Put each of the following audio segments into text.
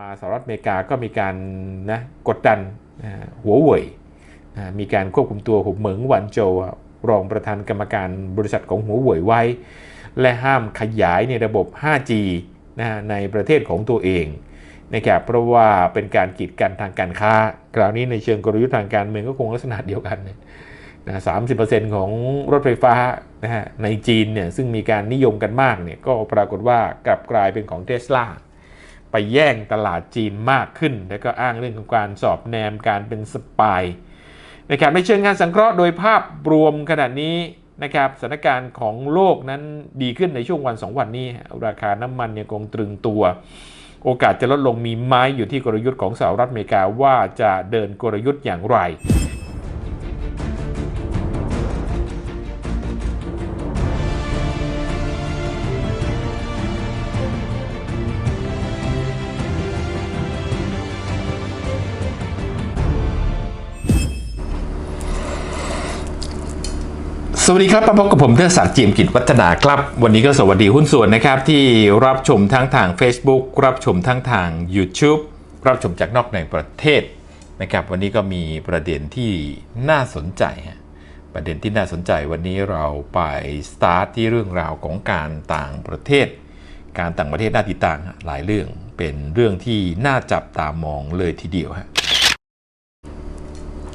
มาสหรัฐอเมริกาก็มีการนะกดดันหัวเว่ยมีการควบคุมตัวหุบเหมิงหวันโจวรองประธานกรรมการบริษัทของหัวเว่ยไว้ และห้ามขยายในระบบ 5G นะในประเทศของตัวเองนะครับเพราะว่าเป็นการกีดกันทางการค้า คราวนี้ในเชิงกลยุทธ์ทางการเมืองก็คงลักษณะเดียวกันนะสามสิบเปอร์เซ็นต์ของรถไฟฟ้านะฮะในจีนเนี่ยซึ่งมีการนิยมกันมากเนี่ยก็ปรากฏว่ากลับกลายเป็นของเทสลา ไปแย่งตลาดจีนมากขึ้น แล้วก็อ้างเรื่องของการสอบแนมการเป็นสปายนะครับในเชิงงานสังเคราะห์โดยภาพรวมขนาดนี้นะครับสถานการณ์ของโลกนั้นดีขึ้นในช่วงวัน 2 วันนี้ ราคาน้ำมันยังคงตรึงตัว โอกาสจะลดลงมีไม้อยู่ที่กลยุทธ์ของสหรัฐอเมริกาว่าจะเดินกลยุทธ์อย่างไร สวัสดีครับมาพบกับผมเทศศักดิ์จีมกิจวัฒนาครับ วันนี้ก็สวัสดีหุ้นส่วนนะครับ ที่รับชมทั้งทาง Facebook รับชมทั้งทาง YouTube รับชมจากนอกในประเทศนะครับ วันนี้ก็มีประเด็นที่น่าสนใจฮะประเด็นที่น่าสนใจวันนี้เราไปสตาร์ทที่เรื่องราวของการต่างประเทศ การต่างประเทศน่าติดตามหลายเรื่องเป็นเรื่องที่น่าจับตามองเลยทีเดียวฮะ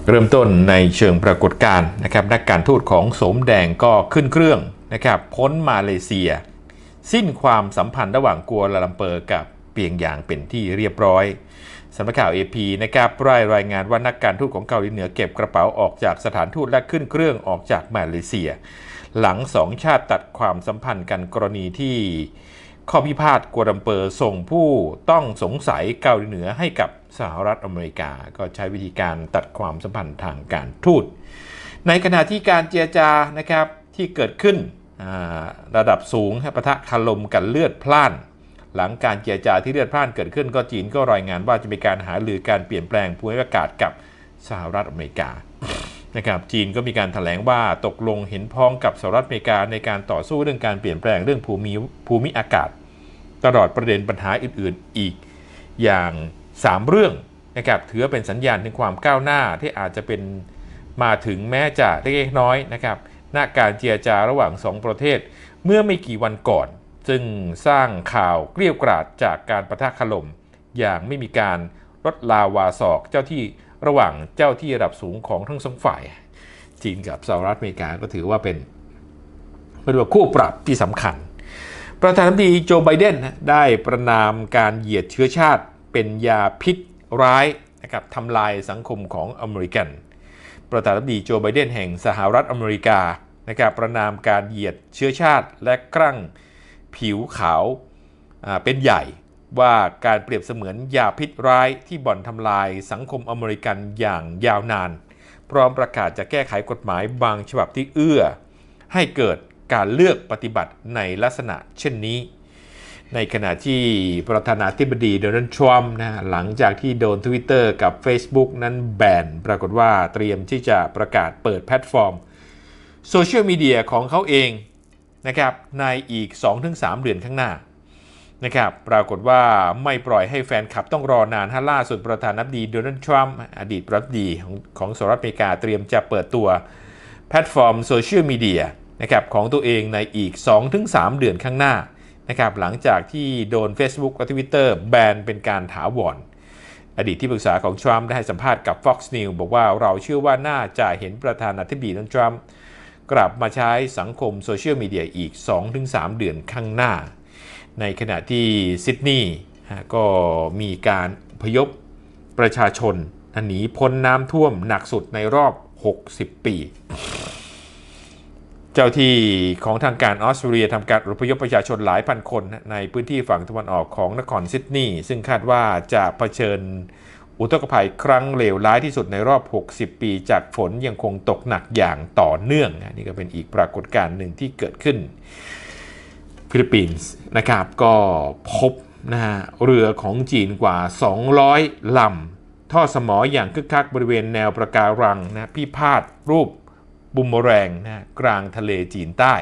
เริ่มต้นในเชิงปรากฏการณ์นะครับนักการทูตของสมแดงก็ขึ้นเครื่องนะครับพ้นมาเลเซีย สิ้นความสัมพันธ์ระหว่างกัวลาลัมเปอร์กับเปียงยางเป็นที่เรียบร้อยสำนักข่าว AP นะครับรายรายงานว่านักการทูตของเกาหลีเหนือเก็บกระเป๋าออกจากสถานทูตและขึ้นเครื่องออกจากมาเลเซีย หลังสองชาติตัดความสัมพันธ์กันกรณีที่ ข้อพิพาทกัวลัมเปอร์ส่งผู้ต้องสงสัยเกาหลีเหนือให้กับสหรัฐอเมริกา ก็ใช้วิธีการตัดความสัมพันธ์ทางการทูต ในขณะที่การเจรจานะครับที่เกิดขึ้นระดับสูงให้ปะทะคารมกันเลือดพล่าน หลังการเจรจาที่เลือดพล่านเกิดขึ้น ก็จีนก็รายงานว่าจะมีการหารือการเปลี่ยนแปลงภูมิอากาศกับสหรัฐอเมริกานะครับจีนก็มีการถแถลงว่าตกลงเห็นพ้องกับสหรัฐอเมริกาในการต่อสู้เรื่องการเปลี่ยนแปลงเรื่องภูมิภูมิอากาศ ตลอดประเด็นปัญหาอื่นๆอีกอย่าง 3 เรื่องนะครับถือเป็นสัญญาณถึงความก้าวหน้าที่อาจจะเป็นมาถึงแม้จะเล็กน้อยนะครับณการเจรจาระหว่าง 2 ประเทศ เมื่อไม่กี่วันก่อน ซึ่งสร้างข่าวเกลี้ยวกราดจากการประทะคารมอย่างไม่มีการลดลาวาศอกเจ้าที่ระหว่างเจ้าที่ระดับสูงของทั้งสองฝ่าย จีนกับสหรัฐอเมริกาก็ถือว่าเป็นเป็นว่าคู่ปรับที่สำคัญ ประธานาธิบดีโจไบเดนได้ประนามการเหยียดเชื้อชาติเป็นยาพิษร้ายนะครับทำลายสังคมของอเมริกัน ประธานาธิบดีโจไบเดนแห่งสหรัฐอเมริกานะครับประนามการเหยียดเชื้อชาติและครั่งผิวขาวเป็นใหญ่ว่าการเปรียบเสมือนยาพิษร้ายที่บ่อนทำลายสังคมอเมริกันอย่างยาวนาน พร้อมประกาศจะแก้ไขกฎหมายบางฉบับที่เอื้อ ให้เกิด การเลือกปฏิบัติในลักษณะเช่นนี้ ในขณะที่ประธานาธิบดีโดนัลด์ทรัมป์นะหลังจากที่โดน Twitter กับ Facebook นั้นแบนปรากฏว่าเตรียมที่จะประกาศเปิดแพลตฟอร์มโซเชียลมีเดียของเขาเองนะครับในอีก 2-3 เดือนข้างหน้านะครับปรากฏว่าไม่ปล่อยให้แฟนคลับต้องรอนานฮะล่าสุดประธานาธิบดีโดนัลด์ทรัมป์อดีตประธานาธิบดีของของสหรัฐอเมริกาเตรียมจะเปิดตัวแพลตฟอร์มโซเชียลมีเดีย นะครับของตัวเองในอีก 2-3 เดือนข้างหน้านะครับหลังจากที่โดน Facebook และ Twitter แบนเป็นการถาวรอดีตที่ปรึกษาของทรัมป์ได้ให้สัมภาษณ์กับ Fox News บอกว่าเราเชื่อว่าน่าจะเห็นประธานาธิบดีโดนัลด์ทรัมป์กลับมาใช้สังคมโซเชียลมีเดียอีก 2-3 เดือนข้างหน้า ในขณะที่ซิดนีย์ก็มีการพยพประชาชนหนีพ้นน้ำท่วมหนักสุดในรอบ 60 ปี เจ้าที่ของทางการออสเตรเลียทำการอพยพประชาชนหลายพันคนในพื้นที่ฝั่งตะวันออกของนครซิดนีย์ซึ่งคาดว่าจะเผชิญอุทกภัยครั้งเลวร้ายที่สุดในรอบ 60 ปีจากฝนยังคงตกหนักอย่างต่อเนื่องนะนี่ก็เป็นอีกปรากฏการณ์หนึ่งที่เกิดขึ้น ฟิลิปปินส์นะครับก็พบนะฮะเรือของจีนกว่า 200 ลำท่อสมออย่างคึกคักบริเวณแนวประการังนะพิพาทรูป บุมเมแรงนะกลางทะเลจีนใต้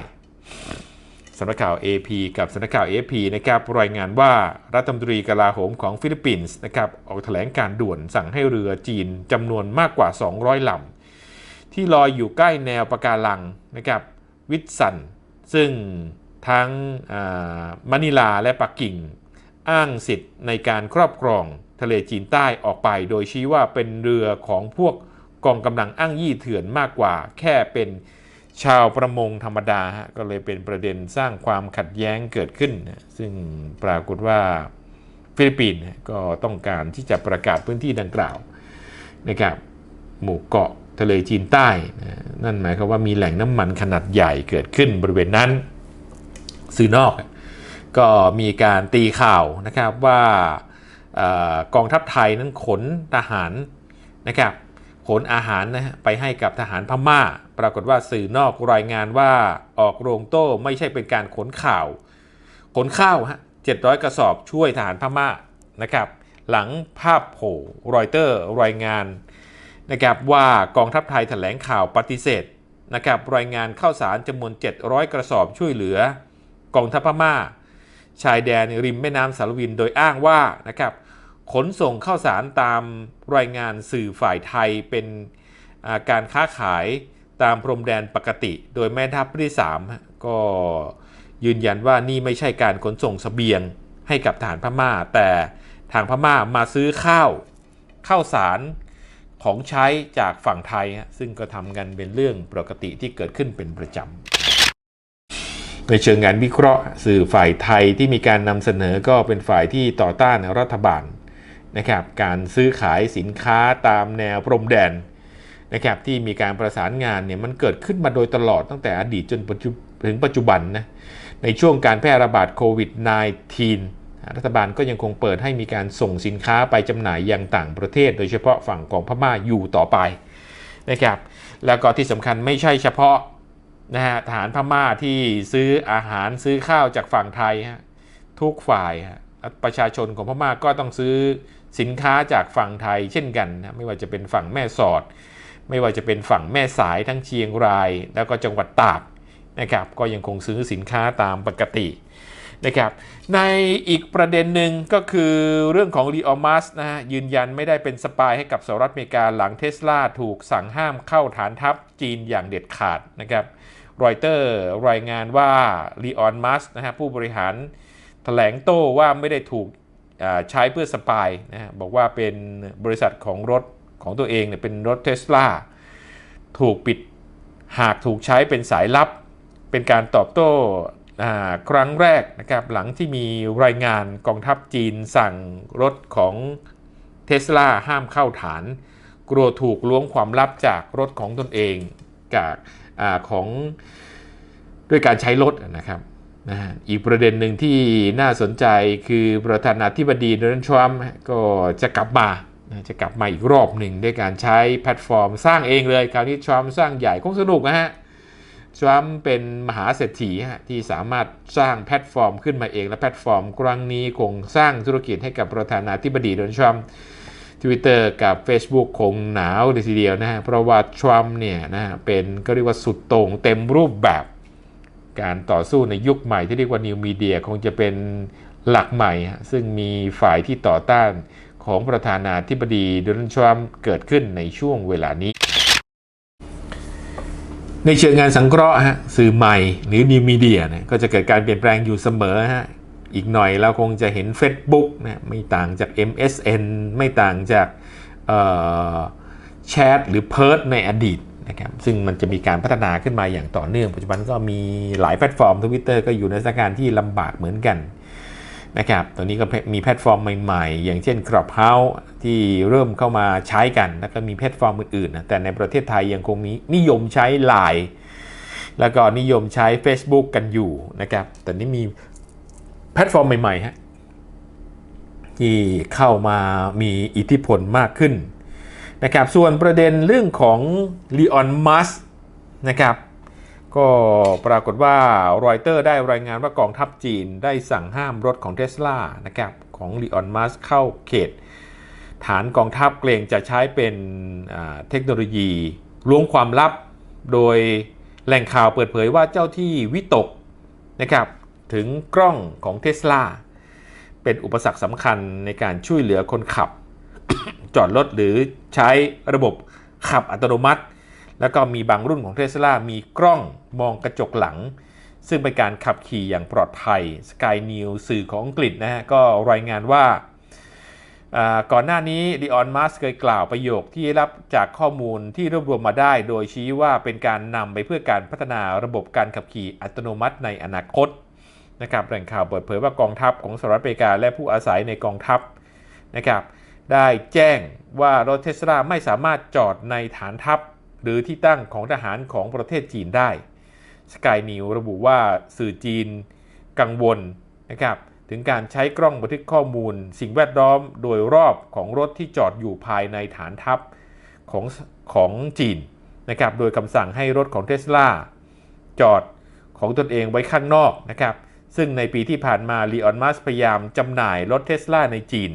สำนักข่าว AP กับสำนักข่าว AFP นะครับรายงานว่ารัฐมนตรีกลาโหมของฟิลิปปินส์นะครับออกแถลงการด่วนสั่งให้เรือจีนจำนวนมากกว่า 200ลำที่ลอยอยู่ใกล้แนวปะการังนะครับวิทสัน ซึ่งทั้งอ่ามะนิลาและปักกิ่ง อ้างสิทธิ์ในการครอบครองทะเลจีนใต้ออกไป โดยชี้ว่าเป็นเรือของพวก กองกำลังอ้างยี่เถื่อนมากกว่า แค่เป็นชาวประมงธรรมดาฮะก็เลยเป็นประเด็นสร้างความขัดแย้งเกิดขึ้น ซึ่งปรากฏว่าฟิลิปปินส์ก็ต้องการที่จะประกาศพื้นที่ดังกล่าวนะครับหมู่เกาะทะเลจีนใต้ นั่นหมายความว่ามีแหล่งน้ำมันขนาดใหญ่เกิดขึ้นบริเวณนั้น สื่อนอก ก็มีการตีข่าวนะครับว่าอกองทัพไทยนั้นขนทหารนะครับ ขนอาหารนะฮะไปให้กับทหารพม่า ปรากฏว่าสื่อนอกรายงานว่าออกโรงโต้ไม่ใช่เป็นการขนข่าว ขนข้าวฮะ700 กระสอบช่วยทหารพม่านะครับ หลังภาพโผล่รอยเตอร์รายงานนะครับว่ากองทัพไทยแถลงข่าวปฏิเสธนะครับรายงานข้าวสารจำนวน 700 กระสอบช่วยเหลือ กองทัพพม่า ชายแดนริมแม่น้ำสารวินโดยอ้างว่านะครับ ขนส่งข้าวสารตามรายงานสื่อฝ่ายไทยเป็นาการค้าขายตามพรมแดนปกติ โดยแม่ทัพที่ 3 ก็ยืนยันว่านี่ไม่ใช่การขนส่งเสบียงให้กับทหารพม่า แต่ทางพม่ามาซื้อข้าวข้าวสารของใช้จากฝั่งไทย ซึ่งก็ทำกันเป็นเรื่องปกติที่เกิดขึ้นเป็นประจำในเชิงงานวิเคราะห์ สื่อฝ่ายไทยที่มีการนำเสนอก็เป็นฝ่ายที่ต่อต้านรัฐบาล นะครับการซื้อขายสินค้าตามแนวพรมแดนนะครับที่มีการประสานงานเนี่ยมันเกิดขึ้นมาโดยตลอดตั้งแต่อดีตจนถึงปัจจุบันนะในช่วงการแพร่ระบาดโควิด -19 รัฐบาลก็ยังคงเปิดให้มีการส่งสินค้าไปจำหน่ายยังต่างประเทศ โดยเฉพาะฝั่งของพม่าอยู่ต่อไปนะครับแล้วก็ที่สำคัญไม่ใช่เฉพาะนะฮะทหารพม่าที่ซื้ออาหารซื้อข้าวจากฝั่งไทยฮะทุกฝ่ายฮะประชาชนของพม่าก็ต้องซื้อ สินค้าจากฝั่งไทยเช่นกันนะไม่ว่าจะเป็นฝั่งแม่สอด ไม่ว่าจะเป็นฝั่งแม่สายทั้งเชียงราย แล้วก็จังหวัดตากนะครับก็ยังคงซื้อสินค้าตามปกตินะครับในอีกประเด็นหนึ่งก็คือเรื่องของรีออมัสนะฮะยืนยันไม่ได้เป็นสปายให้กับสหรัฐอเมริกาหลังเทสลาถูกสั่งห้ามเข้าฐานทัพจีนอย่างเด็ดขาดนะครับรอยเตอร์รายงานว่าลีออนมัสนะฮะผู้บริหารแถลงโต้ว่าไม่ได้ถูก ใช้เพื่อสปายนะฮะบอกว่าเป็นบริษัทของรถของตัวเองเนี่ยเป็นรถเทสลาถูกปิดหากถูกใช้เป็นสายลับ เป็นการตอบโต้ครั้งแรกนะครับหลังที่มีรายงานกองทัพจีนสั่งรถของเทสลาห้ามเข้าฐาน กลัวถูกล้วงความลับจากรถของตนเองจากอของด้วยการใช้รถนะครับ นะอีกประเด็นหนึ่งที่น่าสนใจคือประธานาธิบดีโดนัลด์ทรัมป์ก็จะกลับมาจะกลับมาอีกรอบหนึ่งด้วยการใช้แพลตฟอร์มสร้างเองเลยคราวนี้ทรัมป์สร้างใหญ่คงสนุกนะฮะทรัมป์เป็นมหาเศรษฐีฮะที่สามารถสร้างแพลตฟอร์มขึ้นมาเองและแพลตฟอร์มครั้งนี้คงสร้างธุรกิจให้กับประธานาธิบดีโดนัลด์ทรัมป์ Twitter กับ Facebook คงหนาวเลยทีเดียวนะฮะเพราะว่าทรัมป์เนี่ยนะฮะเป็นก็เรียกว่าสุดโต่งเต็มรูปแบบ การต่อสู้ในยุคใหม่ที่เรียกว่า New Media คงจะเป็นหลักใหม่ ซึ่งมีฝ่ายที่ต่อต้านของประธานาธิบดีโดนัลด์ทรัมป์เกิดขึ้นในช่วงเวลานี้ ในเชิงงานสังเคราะห์ฮะสื่อใหม่หรือ New Media เนี่ยก็จะเกิดการเปลี่ยนแปลงอยู่เสมอฮะอีกหน่อยเราคงจะเห็น Facebook นะไม่ต่างจาก MSN ไม่ต่างจากแชทหรือเพิร์ดในอดีต นะครับซึ่งมันจะมีการพัฒนาขึ้นมาอย่างต่อเนื่อง ปัจจุบันก็มีหลายแพลตฟอร์ม Twitter ก็อยู่ในสถานการณ์ที่ลำบากเหมือนกันนะครับตอนนี้ก็มีแพลตฟอร์มใหม่ๆ อย่างเช่น Clubhouse ที่เริ่มเข้ามาใช้กัน แล้วก็มีแพลตฟอร์มอื่นๆนะแต่ในประเทศไทยยังคงมีนิยมใช้ Line แล้วก็นิยมใช้ Facebook กันอยู่นะครับแต่นี้มีแพลตฟอร์มใหม่ๆฮะที่เข้ามามีอิทธิพลมากขึ้น นะครับส่วนประเด็นเรื่องของลีออนมัสนะครับก็ปรากฏว่ารอยเตอร์ได้รายงานว่ากองทัพจีนได้สั่งห้ามรถของเทสลานะครับของลีออนมัสเข้าเขต ฐานกองทัพเกรงจะใช้เป็นเทคโนโลยีล้วงความลับ โดยแหล่งข่าวเปิดเผยว่าเจ้าที่วิตกนะครับถึงกล้องของเทสลาเป็นอุปสรรคสำคัญในการช่วยเหลือคนขับ จอดรถหรือใช้ระบบขับอัตโนมัติ แล้วก็มีบางรุ่นของเทสลามีกล้องมองกระจกหลัง ซึ่งเป็นการขับขี่อย่างปลอดภัย Sky News สื่อของอังกฤษนะฮะก็รายงานว่าอ่าก่อนหน้านี้ดิออนมัสเคยกล่าวประโยคที่รับจากข้อมูลที่รวบรวมมาได้ โดยชี้ว่าเป็นการนำไปเพื่อการพัฒนาระบบการขับขี่อัตโนมัติในอนาคตนะครับแหล่งข่าวเปิดเผยว่ากองทัพของสหรัฐอเมริกาและผู้อาศัยในกองทัพนะครับ ได้แจ้งว่ารถเทสลาไม่สามารถจอดในฐานทัพ หรือที่ตั้งของทหารของประเทศจีนได้สกายนิวระบุว่าสื่อจีนกังวลนะครับถึงการใช้กล้องบันทึกข้อมูล สิ่งแวดล้อมโดยรอบของรถที่จอดอยู่ภายในฐานทัพของของจีนนะครับโดยคำสั่งให้รถของเทสลาจอดของตนเองไว้ข้างนอกนะครับซึ่งในปีที่ผ่านมาลีออนมัสพยายามจำหน่ายรถเทสลาในจีน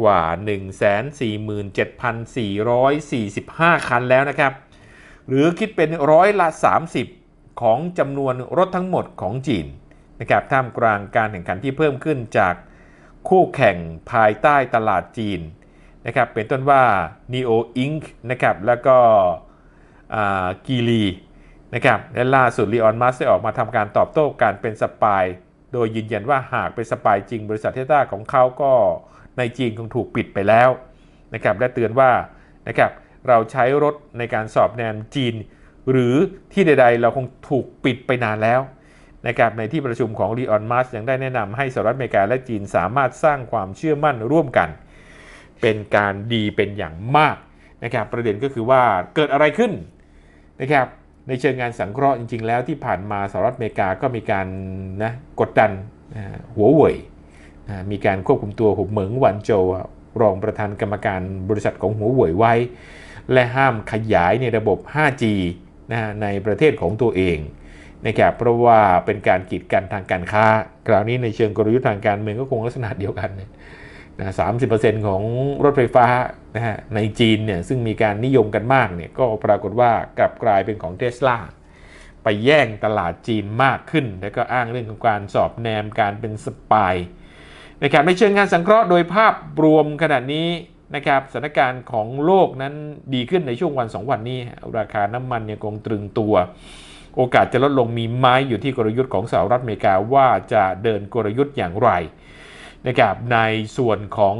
กว่า 147,445 คันแล้วนะครับ หรือคิดเป็นร้อยละ 30 ของจำนวนรถทั้งหมดของจีนนะครับท่ามกลางการแข่งขันที่เพิ่มขึ้นจากคู่แข่งภายใต้ตลาดจีนนะครับเป็นต้นว่า Neo Inc. นะครับแล้วก็กีรีนะครับและล่าสุดลีออนมัสได้ออกมาทำการตอบโต้การเป็นสปาย โดยยืนยันว่าหากเป็นสปายจริงบริษัทเทสลาของเขาก็ ในจีนคงถูกปิดไปแล้วนะครับและเตือนว่านะครับเราใช้รถในการสอบแนมจีน หรือที่ใด ๆ เราคงถูกปิดไปนานแล้วนะครับในที่ประชุมของลีออนมัสยังได้แนะนำให้สหรัฐอเมริกาและจีนสามารถสร้างความเชื่อมั่นร่วมกัน เป็นการดีเป็นอย่างมากนะครับประเด็นก็คือว่าเกิดอะไรขึ้นนะครับในเชิงงานสังเคราะห์จริง ๆ แล้วที่ผ่านมาสหรัฐอเมริกาก็มีการนะกดดันนะหัวเว่ย มีการควบคุมตัวหุบเหมิงหวันโจวรองประธานกรรมการบริษัทของหัวเว่ยไว้ และห้ามขยายในระบบ 5G นะฮะในประเทศของตัวเองนะครับเพราะว่าเป็นการกีดกันทางการค้า คราวนี้ในเชิงกลยุทธ์ทางการเมืองก็คงลักษณะเดียวกันนะสามสิบเปอร์เซ็นต์ของรถไฟฟ้านะฮะในจีนเนี่ยซึ่งมีการนิยมกันมากเนี่ยก็ปรากฏว่ากลับกลายเป็นของเทสลาไปแย่งตลาดจีนมากขึ้น แล้วก็อ้างเรื่องของการสอบแนมการเป็นสปาย นะครับในเชิงงานสังเคราะห์โดยภาพรวมขนาดนี้นะครับสถานการณ์ของโลกนั้นดีขึ้นในช่วงวัน 2 วันนี้ ราคาน้ำมันยังคงตรึงตัว โอกาสจะลดลงมีไม้อยู่ที่กลยุทธ์ของสหรัฐอเมริกาว่าจะเดินกลยุทธ์อย่างไรนะครับในส่วนของ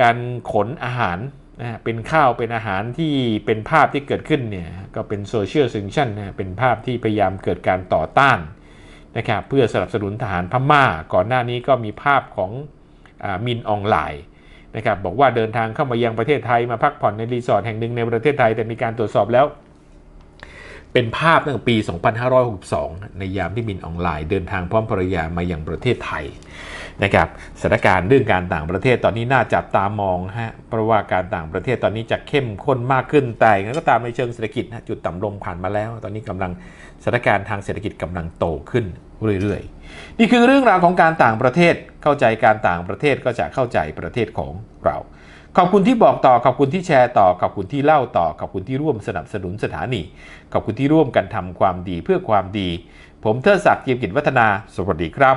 การขนอาหารนะเป็นข้าวเป็นอาหารที่เป็นภาพที่เกิดขึ้นเนี่ยก็เป็นโซเชียลซิงชันนะเป็นภาพที่พยายามเกิดการต่อต้าน นะครับเพื่อสนับสนุนทหารพม่า ก่อนหน้านี้ก็มีภาพของอมินออนไลน์นะครับบอกว่าเดินทางเข้ามายังประเทศไทยมาพักผ่อนในรีสอร์ทแห่งหนึ่งในประเทศไทย แต่มีการตรวจสอบแล้ว เป็นภาพตั้งแต่ปี 2562 ในยามที่มินออนไลน์เดินทางพร้อมภรรยามายังประเทศไทย นะครับสถานการณ์เรื่องการต่างประเทศตอนนี้น่าจับตามองฮะเพราะว่าการต่างประเทศตอนนี้จะเข้มข้นมากขึ้นแต่งั้นก็ตามในเชิงเศรษฐกิจนะจุดต่ำลงผ่านมาแล้ว ตอนนี้กำลังสถานการณ์ทางเศรษฐกิจกำลังโตขึ้นเรื่อยๆ นี่คือเรื่องราวของการต่างประเทศเข้าใจการต่างประเทศก็จะเข้าใจประเทศของเรา ขอบคุณที่บอกต่อขอบคุณที่แชร์ต่อขอบคุณที่เล่าต่อขอบคุณที่ร่วมสนับสนุนสถานีขอบคุณที่ร่วมกันทำความดีเพื่อความดี ผมเทิดศักดิ์เกียรติกิจวัฒนา สวัสดีครับ